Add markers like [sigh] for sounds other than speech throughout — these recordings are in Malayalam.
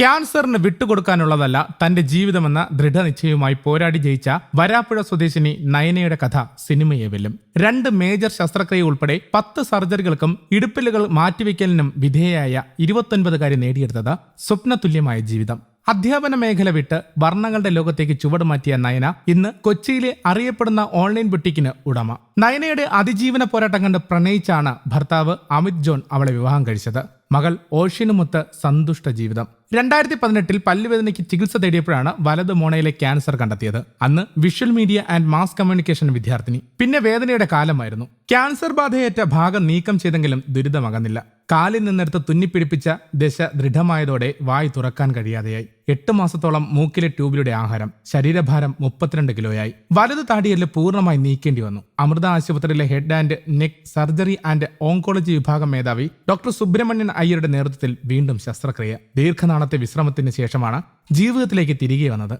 ക്യാൻസറിന് വിട്ടുകൊടുക്കാനുള്ളതല്ല തന്റെ ജീവിതമെന്ന ദൃഢനിശ്ചയവുമായി പോരാടി ജയിച്ച വരാപ്പുഴ സ്വദേശിനി നയനയുടെ കഥ സിനിമയെ വെല്ലും. രണ്ട് മേജർ ശസ്ത്രക്രിയ ഉൾപ്പെടെ പത്ത് സർജറികൾക്കും ഇടുപ്പിലുകൾ മാറ്റിവെക്കലിനും വിധേയയായ ഇരുപത്തൊൻപതുകാരി നേടിയെടുത്തത് സ്വപ്നതുല്യമായ ജീവിതം. അധ്യാപന മേഖല വിട്ട് വർണങ്ങളുടെ ലോകത്തേക്ക് ചുവടുമാറ്റിയ നയന ഇന്ന് കൊച്ചിയിലെ അറിയപ്പെടുന്ന ഓൺലൈൻ ബുട്ടിക്കിന് ഉടമ. നയനയുടെ അതിജീവന പോരാട്ടം കണ്ട് പ്രണയിച്ചാണ് ഭർത്താവ് അമിത് ജോൺ അവളെ വിവാഹം കഴിച്ചത്. മകൾ ഓഷ്യനുമൊത്ത് സന്തുഷ്ട ജീവിതം. രണ്ടായിരത്തി പതിനെട്ടിൽ പല്ലുവേദനയ്ക്ക് ചികിത്സ തേടിയപ്പോഴാണ് വലത് മോണയിലെ ക്യാൻസർ കണ്ടെത്തിയത്. അന്ന് visual media and mass communication വിദ്യാർത്ഥിനി. പിന്നെ വേദനയുടെ കാലമായിരുന്നു. ക്യാൻസർ ബാധയേറ്റ ഭാഗം നീക്കം ചെയ്തെങ്കിലും ദുരിതമകന്നില്ല. കാലിൽ നിന്നെടുത്ത് തുന്നിപ്പിടിപ്പിച്ച ദശ ദൃഢമായതോടെ വായി തുറക്കാൻ കഴിയാതെയായി. എട്ട് മാസത്തോളം മൂക്കിലെ ട്യൂബിലൂടെ ആഹാരം ശരീരഭാരം മുപ്പത്തിരണ്ട് കിലോയായി. വലത് താടിയെല്ല് പൂർണമായി നീക്കേണ്ടി വന്നു. അമൃത ആശുപത്രിയിലെ head and neck surgery and oncology വിഭാഗം മേധാവി ഡോക്ടർ സുബ്രഹ്മണ്യൻ അയ്യരുടെ നേതൃത്വത്തിൽ വീണ്ടും ശസ്ത്രക്രിയ. ദീർഘനാളത്തെ വിശ്രമത്തിന് ശേഷമാണ് ജീവിതത്തിലേക്ക് തിരികെ വന്നത്.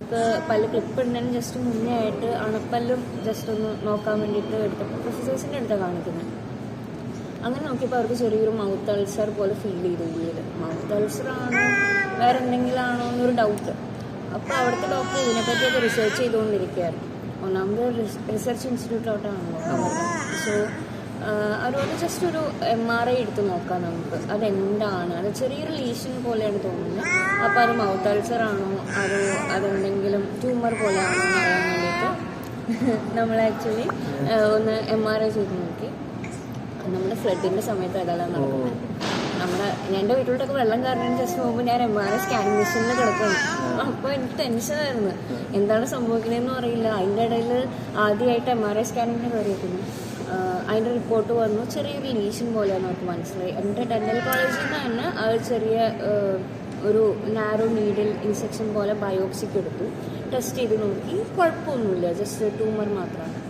പല്ല് ക്ലിപ്പ് ജസ്റ്റ് മുന്നേ ആയിട്ട് അണപ്പല്ലും ജസ്റ്റ് ഒന്ന് നോക്കാൻ വേണ്ടിയിട്ട് എടുത്തപ്പോൾ പ്രൊഫസേഴ്സിന്റെ അടുത്താണ് കാണിക്കുന്നത് അങ്ങനെ നോക്കിയപ്പോൾ അവർക്ക് ചെറിയൊരു മൗത്ത് അൾസർ പോലെ ഫീൽ ചെയ്തു ഉള്ളിൽ മൗത്ത് അൾസർ ആണോ? വേറെ എന്തെങ്കിലും ആണോ എന്നൊരു ഡൗട്ട് അപ്പോൾ അവിടുത്തെ ഡോക്ടർ ഇതിനെപ്പറ്റിയൊക്കെ റിസർച്ച് ചെയ്തുകൊണ്ടിരിക്കുകയായിരുന്നു. ഒന്നാമത് റിസർച്ച് ഇൻസ്റ്റിറ്റ്യൂട്ടിലോട്ടാണല്ലോ സോ അവരോട് ജസ്റ്റ് ഒരു എം ആർ ഐ എടുത്ത് നോക്കാം നമുക്ക്. അതെന്താണ്? അത് ചെറിയൊരു ലീഷൻ പോലെയാണ് തോന്നുന്നത്. അപ്പോൾ അത് മൗത്ത് അൾസർ ആണോ? അതോ അതെന്തെങ്കിലും ട്യൂമർ പോലെയാണോ എന്ന് അറിയാൻ വേണ്ടിയിട്ട് നമ്മൾ ആക്ച്വലി ഒന്ന് എം ആർ ഐ ചെയ്ത് നോക്കി. നമ്മുടെ ഫ്ലഡിന്റെ സമയത്ത് അതെല്ലാം നടക്കുന്നത്. നമ്മുടെ എന്റെ വീട്ടിലോട്ടൊക്കെ വെള്ളം കാരണം ജസ്റ്റ് പോകുമ്പോൾ ഞാൻ എം ആർ ഐ സ്കാനിങ് മെഷീനിൽ കിടക്കണം അപ്പോൾ എനിക്ക് ടെൻഷനായിരുന്നു എന്താണ് സംഭവിക്കുന്നതെന്ന് അറിയില്ല. അതിന്റെ ഇടയിൽ ആദ്യമായിട്ട് എം ആർ ഐ സ്കാനിങ്ങിന് കയറിയിരിക്കുന്നു അതിന്റെ റിപ്പോർട്ട് വന്നു. ചെറിയൊരു ലീഷൻ പോലെയാണ് നമുക്ക് മനസ്സിലായി. എന്റെ ഡെന്റൽ കോളേജിൽ നിന്ന് തന്നെ അത് ചെറിയ ഒരു നാരോ നീഡിൽ ഇൻസെക്ഷൻ പോലെ ബയോപ്സിക്ക് എടുത്തു. ടെസ്റ്റ് ചെയ്ത് നോക്കി. കുഴപ്പമൊന്നുമില്ല. ജസ്റ്റ് ട്യൂമർ മാത്രമാണ്.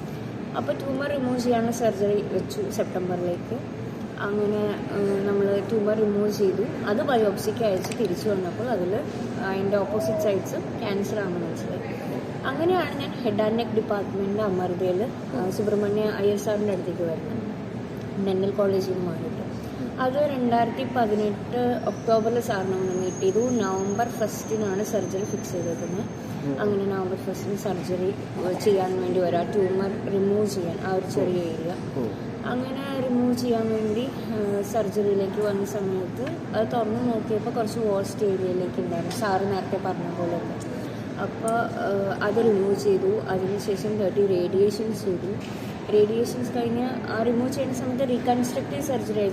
അപ്പോൾ ട്യൂമർ റിമൂവ് ചെയ്യാനുള്ള സർജറി വെച്ചു സെപ്റ്റംബറിലേക്ക്. അങ്ങനെ നമ്മൾ ട്യൂമർ റിമൂവ് ചെയ്തു. അത് ബയോപ്സിക്ക് അയച്ച് തിരിച്ചു വന്നപ്പോൾ അതിൽ അതിന്റെ ഓപ്പോസിറ്റ് സൈഡ്സ് ക്യാൻസർ ആണെന്ന് മനസ്സിലായി. അങ്ങനെയാണ് ഞാൻ ഹെഡ് ആൻഡ് നെക്ക് ഡിപ്പാർട്ട്മെന്റ് അമൃതയിൽ സുബ്രഹ്മണ്യ ഐ എസ് ആറിന്റെ അടുത്തേക്ക് വരുന്നത്. ഡെന്റൽ കോളേജിൽ നിന്ന് മാറിയിട്ട്. അത് രണ്ടായിരത്തി പതിനെട്ട് ഒക്ടോബറിൽ സാറിന് ഒന്ന് മീറ്റ് ചെയ്തു നവംബർ ഫസ്റ്റിനാണ് സർജറി ഫിക്സ് ചെയ്തേക്കുന്നത്. അങ്ങനെ നവംബർ ഫസ്റ്റിന് സർജറി ചെയ്യാൻ വേണ്ടി വരാം ട്യൂമർ റിമൂവ് ചെയ്യാൻ ആ ഒരു ചെറിയ ഏരിയ അങ്ങനെ റിമൂവ് ചെയ്യാൻ വേണ്ടി സർജറിയിലേക്ക് വന്ന സമയത്ത് അത് തുറന്ന് നോക്കിയപ്പോൾ കുറച്ച് വേസ്റ്റ് ഏരിയയിലേക്ക് ഉണ്ടായിരുന്നു. സാറ് നേരത്തെ പറഞ്ഞ പോലെ അപ്പോൾ അത് റിമൂവ് ചെയ്തു. അതിനുശേഷം തേർട്ടി റേഡിയേഷൻസ് ചെയ്തു. റേഡിയേഷൻസ് കഴിഞ്ഞ് ആ റിമൂവ് ചെയ്യുന്ന സമയത്ത് റീകൺസ്ട്രക്റ്റീവ് സർജറി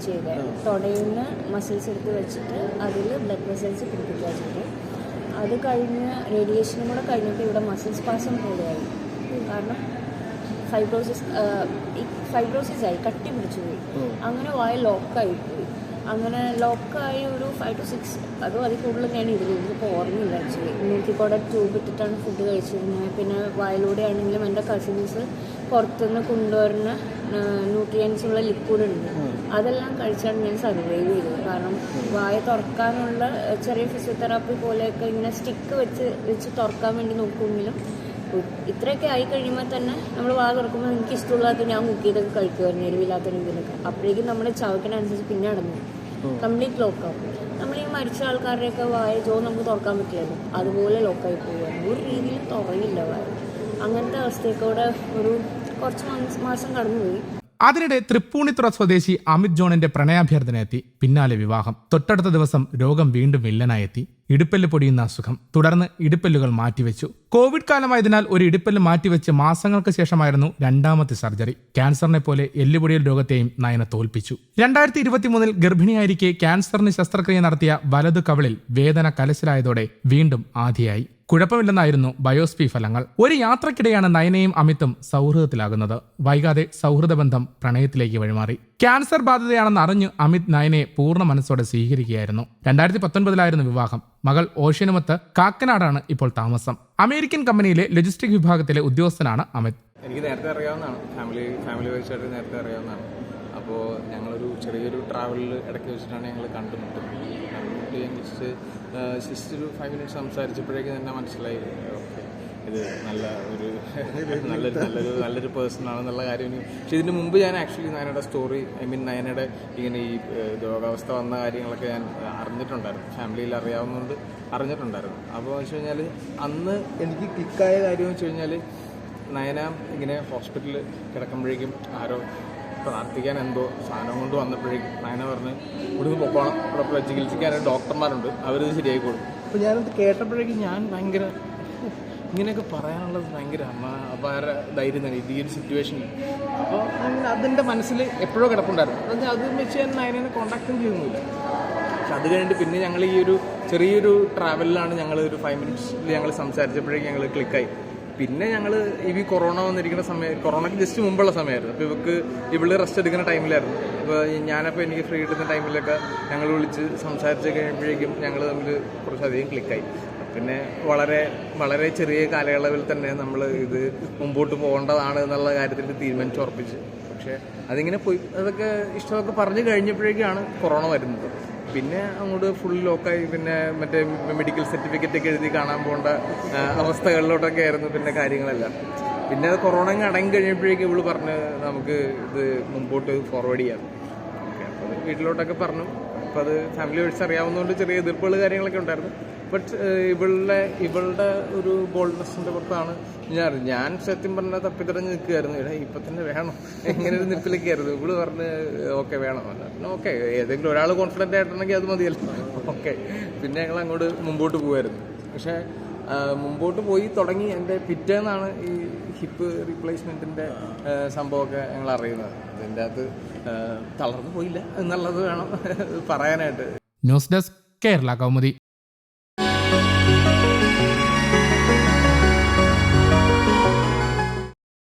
തുടയിൽ നിന്ന് മസിൽസ് എടുത്ത് വെച്ചിട്ട് അതിൽ ബ്ലഡ് വെസൽസ് പിടിപ്പിക്കുക ചെയ്തത് അത് കഴിഞ്ഞ് റേഡിയേഷനും കൂടെ കഴിഞ്ഞപ്പോൾ ഇവിടെ മസിൽ സ്പാസം പോലെയായി കാരണം ഫൈബ്രോസിസ് ഫൈബ്രോസിസ് ആയി കട്ടി പിടിച്ചു പോയി. അങ്ങനെ വായ ലോക്കായി പോയി. അങ്ങനെ ലോക്കായി ഒരു ഫൈവ് ടു സിക്സ് അതും അതിൽ കൂടുതൽ ഞാൻ ഇരുന്നു. ഇതിപ്പോൾ ഓർമ്മയില്ല ആക്ച്വലി നോക്കിക്കോടെ ട്യൂബ് ഇട്ടിട്ടാണ് ഫുഡ് കഴിച്ചിരുന്നത്. പിന്നെ വായിലൂടെ ആണെങ്കിലും എന്റെ കസിൻസ് പുറത്തുനിന്ന് കൊണ്ടുവരുന്ന ന്യൂട്രിയൻസ് ഉള്ള ലിക്വിഡ് ഉണ്ട്. അതെല്ലാം കഴിച്ചാണ് ഞാൻ സർവൈവ് ചെയ്തത്. കാരണം വായ തുറക്കാനുള്ള ചെറിയ ഫിസിയോതെറാപ്പി പോലെയൊക്കെ ഇങ്ങനെ സ്റ്റിക്ക് വെച്ച് വെച്ച് തുറക്കാൻ വേണ്ടി നോക്കുമെങ്കിലും ഇത്രയൊക്കെ ആയി കഴിയുമ്പോൾ തന്നെ നമ്മൾ വാ തുറക്കുമ്പോൾ എനിക്ക് ഇഷ്ടമുള്ളതൊക്കെ ഞാൻ കുക്ക് ചെയ്തൊക്കെ കഴിക്കുമായിരുന്നു എരിവില്ലാത്ത രീതിയിലൊക്കെ അപ്പോഴേക്കും നമ്മുടെ ചവക്കിനനുസരിച്ച് പിന്നെ അടങ്ങും കംപ്ലീറ്റ് ലോക്കാവും നമ്മൾ ഈ മരിച്ച ആൾക്കാരുടെയൊക്കെ വായ ജോ നമുക്ക് തുറക്കാൻ പറ്റില്ലല്ലോ അതുപോലെ ലോക്കായി പോവുകയാണ്. ഒരു രീതിയിലും തുറങ്ങില്ല വായ. അങ്ങനത്തെ അവസ്ഥയൊക്കെ ഒരു കുറച്ച് മാസം- കടന്നുപോയി. അതിനിടെ തൃപ്പൂണിത്തുറ സ്വദേശി അമിത് ജോണിന്റെ പ്രണയാഭ്യർത്ഥന എത്തി പിന്നാലെ വിവാഹം. തൊട്ടടുത്ത ദിവസം രോഗം വീണ്ടും വില്ലനായെത്തി. ഇടുപ്പല്ല് പൊടിയുന്ന അസുഖം. തുടർന്ന് ഇടുപ്പല്ലുകൾ മാറ്റിവെച്ചു. കോവിഡ് കാലമായതിനാൽ ഒരു ഇടുപ്പല്ല് മാറ്റിവെച്ച് മാസങ്ങൾക്ക് ശേഷമായിരുന്നു രണ്ടാമത്തെ സർജറി. ക്യാൻസറിനെ പോലെ എല്ലുപൊടിയൽ രോഗത്തെയും നയന തോൽപ്പിച്ചു. രണ്ടായിരത്തി ഇരുപത്തിമൂന്നിൽ ഗർഭിണിയായിരിക്കെ ക്യാൻസറിന് ശസ്ത്രക്രിയ നടത്തിയ വലതു കവളിൽ വേദന കലശലായതോടെ വീണ്ടും ആധിയായി. കുഴപ്പമില്ലെന്നായിരുന്നു ബയോസ്പി ഫലങ്ങൾ. ഒരു യാത്രക്കിടെയാണ് നയനയും അമിതും സൗഹൃദത്തിലാകുന്നത്. വൈകാതെ സൗഹൃദ ബന്ധം പ്രണയത്തിലേക്ക് വഴിമാറി. ക്യാൻസർ ബാധിതയാണെന്ന് അറിഞ്ഞ് അമിത് നയനയെ പൂർണ മനസ്സോടെ സ്വീകരിക്കുകയായിരുന്നു. രണ്ടായിരത്തി പത്തൊൻപതിലായിരുന്നു വിവാഹം. മകൾ ഓഷ്യനുമത്ത് കാക്കനാടാണ് ഇപ്പോൾ താമസം. അമേരിക്കൻ കമ്പനിയിലെ ലോജിസ്റ്റിക് വിഭാഗത്തിലെ ഉദ്യോഗസ്ഥനാണ് അമിത്. എനിക്ക് നേരത്തെ അറിയാവുന്നതാണ്. ഫാമിലി ഫാമിലി വൈസായിട്ട് നേരത്തെ അറിയാവുന്നതാണ്. അപ്പോൾ ഞങ്ങളൊരു ചെറിയൊരു ട്രാവലിൽ ഇടയ്ക്ക് വെച്ചിട്ടാണ് ഞങ്ങൾ കണ്ടുമുട്ടുന്നത് ജസ്റ്റ് ജസ്റ്റ് ഒരു ഫൈവ് മിനിറ്റ്സ് സംസാരിച്ചപ്പോഴേക്കും തന്നെ മനസ്സിലായി. ഓക്കെ ഇത് നല്ല ഒരു [laughs] നല്ലൊരു നല്ലൊരു നല്ലൊരു പേഴ്സൺ ആണെന്നുള്ള കാര്യം ഇനി. പക്ഷെ ഇതിന് മുമ്പ് ഞാൻ ആക്ച്വലി നയനയുടെ സ്റ്റോറി ഐ മീൻ നയനയുടെ ഇങ്ങനെ ഈ രോഗാവസ്ഥ വന്ന കാര്യങ്ങളൊക്കെ ഞാൻ അറിഞ്ഞിട്ടുണ്ടായിരുന്നു. ഫാമിലിയിൽ അറിയാവുന്നതുകൊണ്ട് അറിഞ്ഞിട്ടുണ്ടായിരുന്നു. അപ്പോൾ വെച്ച് കഴിഞ്ഞാൽ അന്ന് എനിക്ക് ക്ലിക്കായ കാര്യം വെച്ച് കഴിഞ്ഞാൽ നയന ഇങ്ങനെ ഹോസ്പിറ്റലിൽ കിടക്കുമ്പോഴേക്കും ആരോ പ്രാർത്ഥിക്കാൻ എന്തോ സാധനം കൊണ്ട് വന്നപ്പോഴേക്കും നയന പറഞ്ഞ് ഇവിടുന്ന് പൊക്കോണം. ഇവിടെ ചികിത്സിക്കാനായിട്ട് ഡോക്ടർമാരുണ്ട്. അവരിത് കൊടുക്കും അപ്പോൾ ഞാനത് കേട്ടപ്പോഴേക്കും ഞാൻ ഭയങ്കര ഇങ്ങനെയൊക്കെ പറയാനുള്ളത് ഭയങ്കര അപാര ധൈര്യം തന്നെ ഈ ഒരു സിറ്റുവേഷനിൽ അപ്പോൾ അതിന്റെ മനസ്സിൽ എപ്പോഴോ കിടപ്പുണ്ടായിരുന്നു. അത് അത് വെച്ച് ഞാൻ നയനെ കോണ്ടാക്റ്റും ചെയ്യുന്നില്ല പക്ഷെ അത് കഴിഞ്ഞിട്ട് പിന്നെ ഞങ്ങൾ ഈ ഒരു ചെറിയൊരു ട്രാവലിലാണ് ഞങ്ങൾ ഒരു ഫൈവ് മിനിറ്റ്സിൽ ഞങ്ങൾ സംസാരിച്ചപ്പോഴേക്കും ഞങ്ങൾ ക്ലിക്കായി പിന്നെ ഞങ്ങൾ ഈ കൊറോണ വന്നിരിക്കുന്ന സമയം കൊറോണയ്ക്ക് ജസ്റ്റ് മുമ്പുള്ള സമയമായിരുന്നു. അപ്പോൾ ഇവക്ക് ഇവൾ റെസ്റ്റ് എടുക്കുന്ന ടൈമിലായിരുന്നു അപ്പോൾ ഞാനപ്പോൾ എനിക്ക് ഫ്രീ കിട്ടുന്ന ടൈമിലൊക്കെ ഞങ്ങൾ വിളിച്ച് സംസാരിച്ച് കഴിയുമ്പോഴേക്കും ഞങ്ങൾ തമ്മിൽ കുറച്ചധികം ക്ലിക്കായി പിന്നെ വളരെ വളരെ ചെറിയ കാലയളവിൽ തന്നെ നമ്മൾ ഇത് മുമ്പോട്ട് പോകേണ്ടതാണ് എന്നുള്ള കാര്യത്തിൽ തീരുമാനിച്ച് ഉറപ്പിച്ച്. പക്ഷേ അതിങ്ങനെ പോയി അതൊക്കെ ഇഷ്ടമൊക്കെ പറഞ്ഞു കഴിഞ്ഞപ്പോഴേക്കാണ് കൊറോണ വരുന്നത്. പിന്നെ അങ്ങോട്ട് ഫുൾ ലോക്കായി പിന്നെ മറ്റേ മെഡിക്കൽ സർട്ടിഫിക്കറ്റ് ഒക്കെ എഴുതി കാണാൻ പോകേണ്ട അവസ്ഥകളിലോട്ടൊക്കെ ആയിരുന്നു പിന്നെ കാര്യങ്ങളെല്ലാം. പിന്നെ അത് കൊറോണ അടങ്ങി കഴിഞ്ഞപ്പോഴേക്കും ഇവൾ പറഞ്ഞ് നമുക്ക് ഇത് മുമ്പോട്ട് ഫോർവേഡ് ചെയ്യാം. വീട്ടിലോട്ടൊക്കെ പറഞ്ഞു. അപ്പോൾ അത് ഫാമിലി വഴിച്ച് അറിയാവുന്നതുകൊണ്ട് ചെറിയ എതിർപ്പുകൾ കാര്യങ്ങളൊക്കെ ഉണ്ടായിരുന്നു. ബട്ട് ഇവളുടെ ഇവളുടെ ഒരു ബോൾഡ്നെസ്സിന്റെ പുറത്താണ് ഞാൻ ഞാൻ സത്യം പറഞ്ഞാൽ തപ്പിത്തടഞ്ഞ് നിൽക്കുമായിരുന്നു ഇവിടെ ഇപ്പം തന്നെ വേണം. എങ്ങനെ ഒരു നിപ്പിലേക്കായിരുന്നു ഇവൾ പറഞ്ഞ് ഓക്കെ വേണം. പിന്നെ ഓക്കെ ഏതെങ്കിലും ഒരാൾ കോൺഫിഡന്റ് ആയിട്ടുണ്ടെങ്കിൽ അത് മതിയല്ലോ. ഓക്കെ. പിന്നെ ഞങ്ങൾ അങ്ങോട്ട് മുമ്പോട്ട് പോകുമായിരുന്നു പക്ഷേ മുമ്പോട്ട് പോയി തുടങ്ങി. എന്റെ പിറ്റേന്നാണ് ഈ ഹിപ്പ് റീപ്ലേസ്മെന്റിന്റെ സംഭവമൊക്കെ ഞങ്ങൾ അറിയുന്നത്. അതിന്റെ അകത്ത് തളർന്നു പോയില്ല എന്നുള്ളത് വേണം പറയാനായിട്ട്. News desk Kerala Kaumudi.